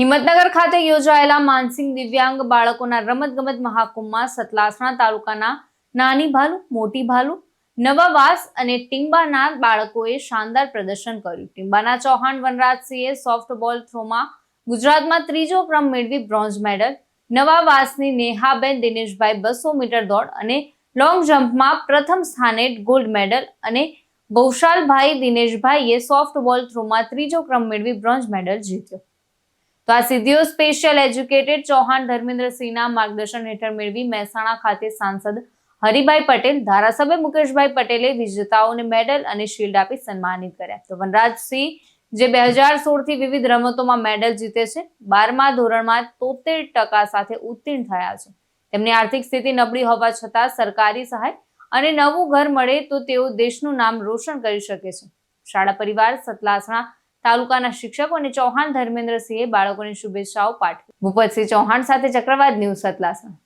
હિંમતનગર ખાતે યોજાયેલા માનસિંગ દિવ્યાંગ બાળકોના રમતગમત મહાકુંભમાં સતલાસણા તાલુકાના નાની ભાલુ, મોટી ભાલુ નવાવાસ અને ટીંબાના બાળકોએ શાનદાર પ્રદર્શન કર્યું. ટીંબાના ચૌહાણ વનરાજસિંહે સોફ્ટબોલ થ્રોમાં ગુજરાતમાં ત્રીજો ક્રમ મેળવી બ્રોન્ઝ મેડલ. નવાવાસની નેહાબેન દિનેશભાઈ બસો મીટર દોડ અને લોંગ જમ્પમાં પ્રથમ સ્થાને ગોલ્ડ મેડલ અને ગૌશાલભાઈ દિનેશભાઈએ સોફ્ટબોલ થ્રોમાં ત્રીજો ક્રમ મેળવી બ્રોન્ઝ મેડલ જીત્યો. તો આ સિદ્ધિઓ સ્પેશિયલ એજ્યુકેટેડ ચૌહાણ ધર્મેન્દ્રસિંહના માર્ગદર્શન હેઠળ મેળવી મહેસાણા ખાતે સાંસદ હરિભાઈ પટેલ, ધારાસભ્ય મુકેશભાઈ પટેલે વિજેતાઓને મેડલ અને શિલ્ડ આપી સન્માનિત કર્યા. તો વનરાજસિંહ, જે બે હજાર સોળથી વિવિધ રમતોમાં મેડલ જીતે છે, બારમા ધોરણમાં તોતેર ટકા સાથે ઉત્તીર્ણ થયા છે. તેમની આર્થિક સ્થિતિ નબળી હોવા છતાં સરકારી સહાય અને નવું ઘર મળે તો તેઓ દેશનું નામ રોશન કરી શકે છે. શાળા પરિવાર, સતલાસણા તાલુકાના શિક્ષકો અને ચૌહાણ ધર્મેન્દ્રસિંહે બાળકોને શુભેચ્છાઓ પાઠવી. ભૂપતસિંહ ચૌહાણ સાથે ચક્રવાત ન્યૂઝ સતલાસણા.